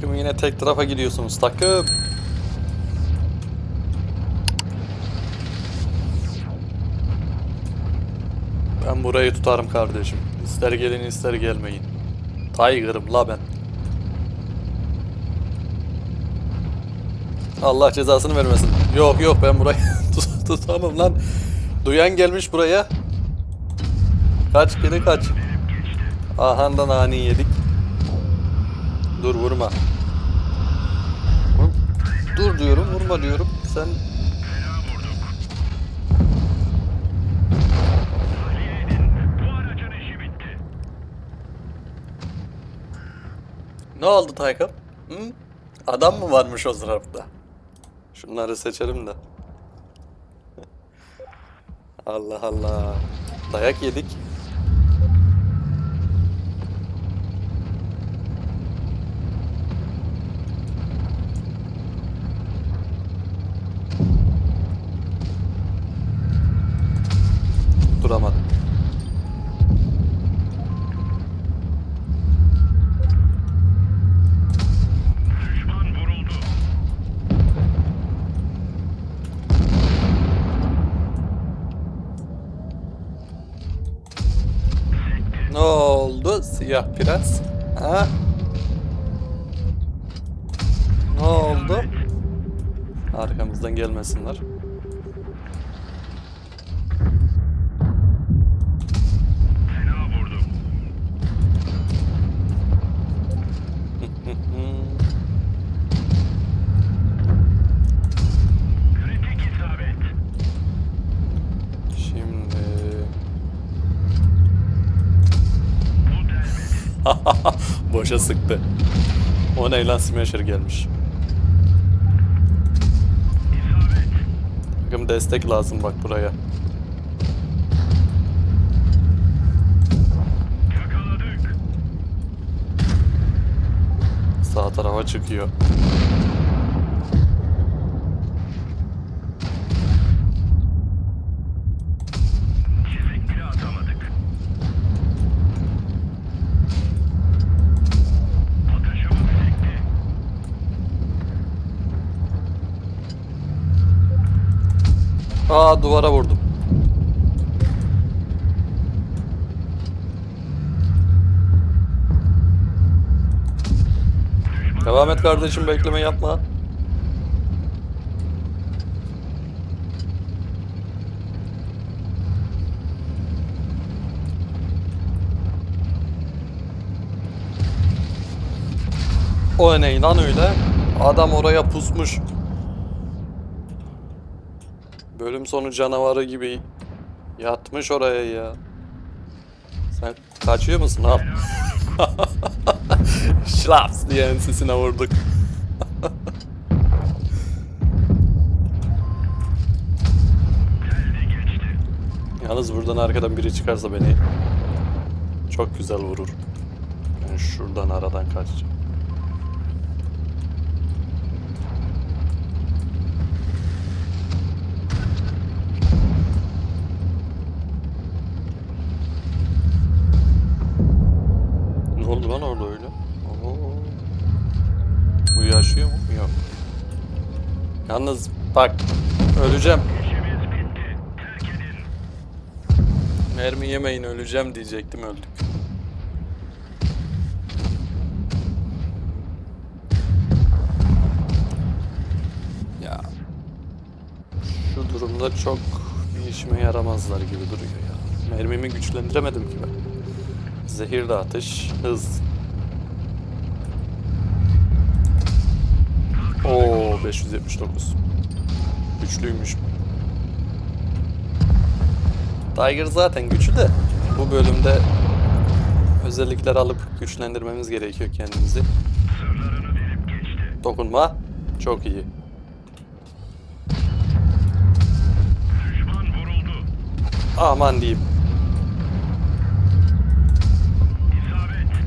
Takım yine tek tarafa gidiyorsunuz takım. Ben burayı tutarım kardeşim. İster gelin ister gelmeyin. Tiger'ım la ben. Allah cezasını vermesin. Yok yok ben burayı tut- tutamam lan. Duyan gelmiş buraya. Kaç geri kaç. Ahandan ani yedik. Dur vurma. Vur- Dur diyorum vurma diyorum. Sen Ne oldu Taykan? Hı? Adam mı varmış o tarafta? Şunları seçelim de. Allah Allah. Dayak yedik. Gelmesinler. Boşa sıktı. O ne lan Smasher gelmiş. Destek lazım bak buraya. Yakaladık. Sağ tarafa çıkıyor. Aa duvara vurdum. Devam et kardeşim bekleme yapma. O ne lan öyle? Adam oraya pusmuş. Bölüm sonu canavarı gibi yatmış oraya ya. Sen kaçıyor musun al? Şlaps diye ensesine vurduk. Yalnız buradan arkadan biri çıkarsa beni çok güzel vurur. Ben şuradan aradan kaçacağım. Yalnız bak öleceğim. Mermi yemeyin öleceğim diyecektim öldük. Ya şu durumda çok bir işime yaramazlar gibi duruyor ya. Mermimi güçlendiremedim ki ben. Zehir dağıtış, hız. 579. Güçlüymüş. Tiger zaten güçlü de bu bölümde özellikler alıp güçlendirmemiz gerekiyor kendimizi. Dokunma. Çok iyi. Aman diyeyim.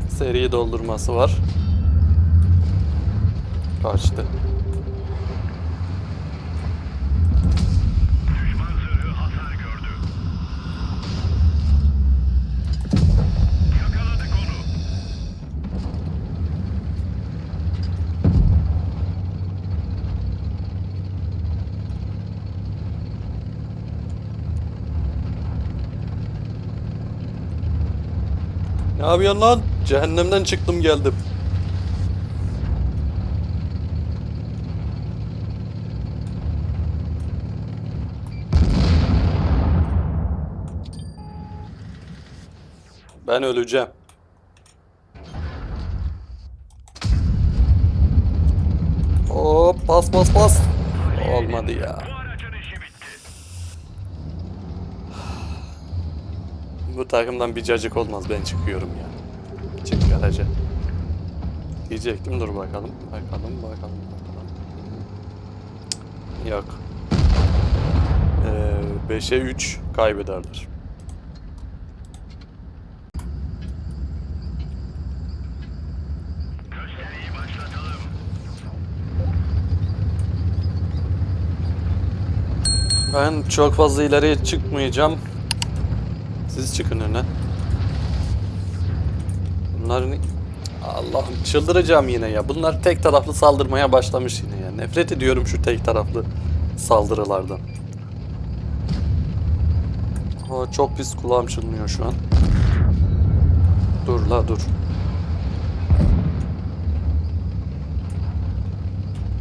Seri doldurması var. Kaçtı. Ne yapıyorsun lan? Cehennemden çıktım geldim. Ben öleceğim. Hop bas bas bas. Olmadı ya. Bu takımdan bir cacık olmaz ben çıkıyorum ya. Çık garaja. Diyecektim dur bakalım. Bakalım bakalım bakalım. Yok. Ee, 5'e 3 kaybederler. Ben çok fazla ileriye çıkmayacağım. Siz çıkın öne. Bunların... Allah'ım çıldıracağım yine ya. Bunlar tek taraflı saldırmaya başlamış yine ya. Nefret ediyorum şu tek taraflı saldırılardan. Aa, çok pis kulağım çınlıyor şu an. Dur la dur.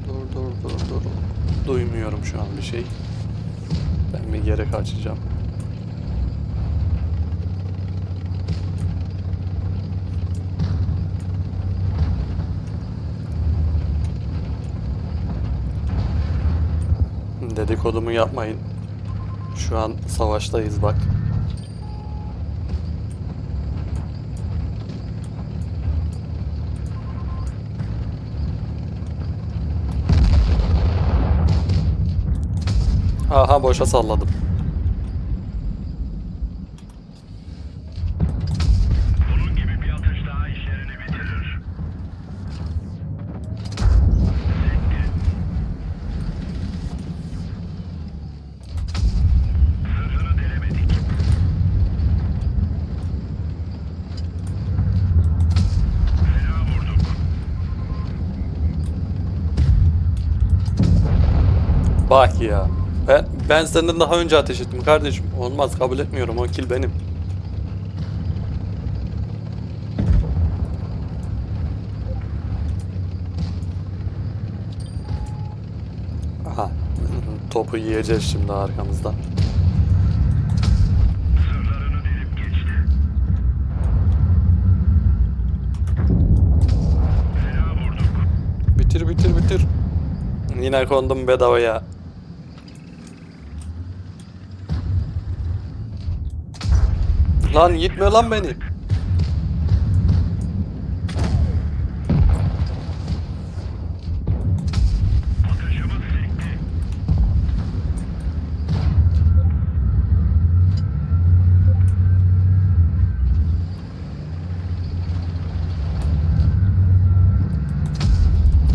Dur dur dur dur. Duymuyorum şu an bir şey. Ben bir geri kaçacağım. Dedikodumu yapmayın. Şu an savaştayız bak. Aha boşa salladım. Bunun gibi bir atış daha işlerini bitirir. Sırrını delemedik. Fena vurduk. Bak ya. Ben, ben senden daha önce ateş ettim kardeşim. Olmaz kabul etmiyorum. O kill benim. Aha. Topu yiyeceğiz şimdi arkamızdan. Bitir bitir bitir. Yine kondum bedavaya. Lan gitme lan beni.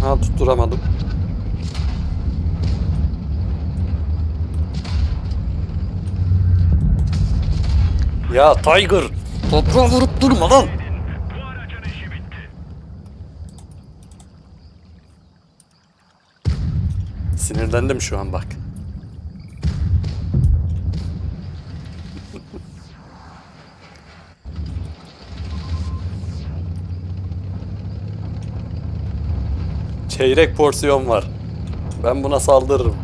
Ha tutturamadım. Ya Tiger! Toprağa vurup durma lan! Sinirlendim şu an bak. Çeyrek porsiyon var. Ben buna saldırırım.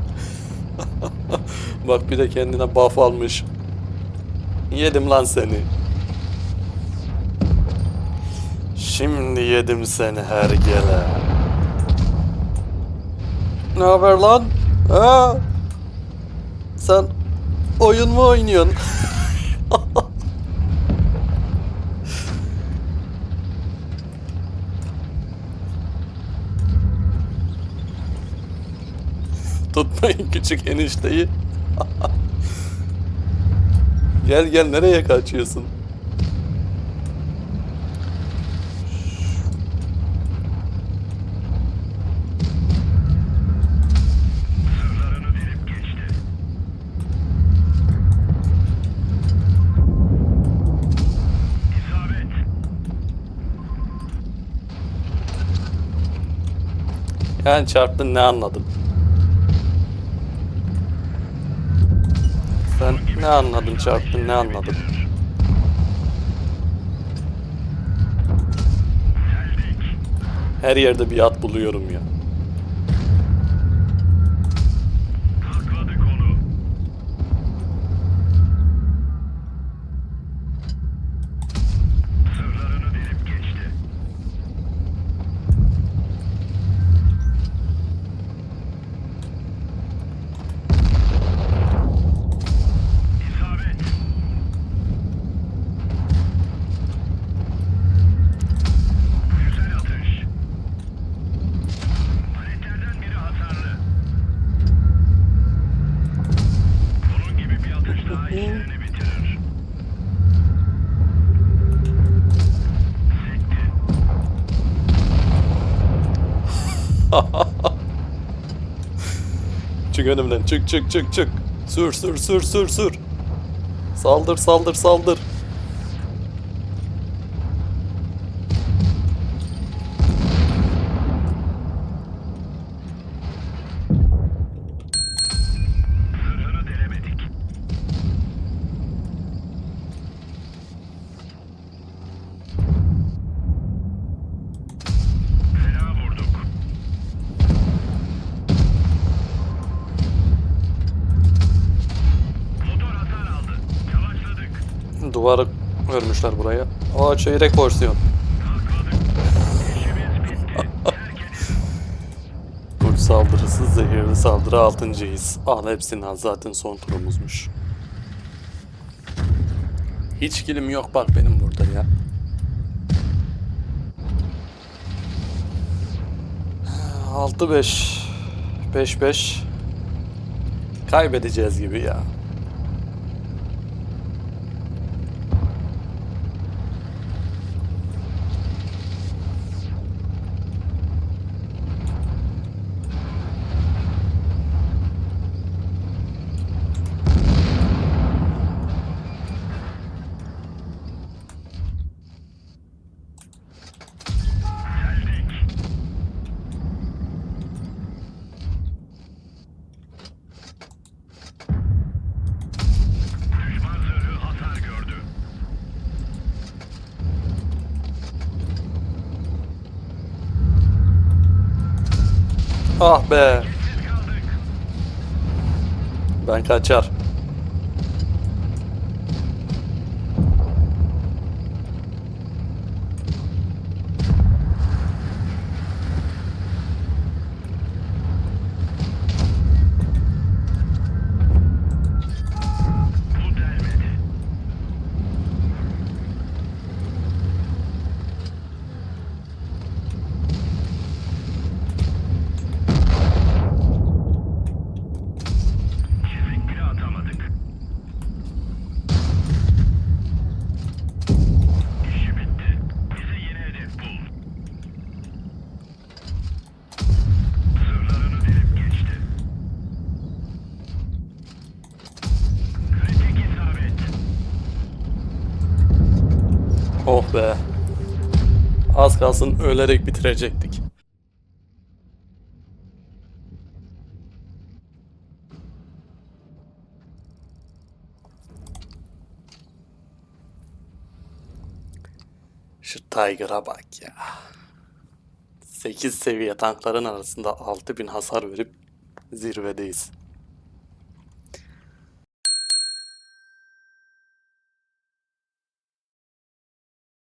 bak bir de kendine buff almış. Yedim lan seni. Şimdi yedim seni hergele. Ne haber lan? Ha? Sen oyun mu oynuyorsun? Tutmayın küçük enişteyi. gel gel nereye kaçıyorsun? Yani çarptın ne anladın? Ne anladın çarptın ne anladın? Her yerde bir at buluyorum ya. Çık önümden çık çık çık çık. Sür sür sür sür sür. Saldır saldır saldır. Duvarı örmüşler buraya. Aa çeyrek porsiyon. Burç saldırısı zehirli saldırı 6.yiz. Al hepsini zaten son turumuzmuş. Hiç kilim yok bak benim burada ya. Altı beş. Beş beş. Kaybedeceğiz gibi ya. Ah be. Ben kaçar. Kalsın ölerek bitirecektik. Şu Tiger'a bak ya. 8 seviye tankların arasında 6000 hasar verip zirvedeyiz.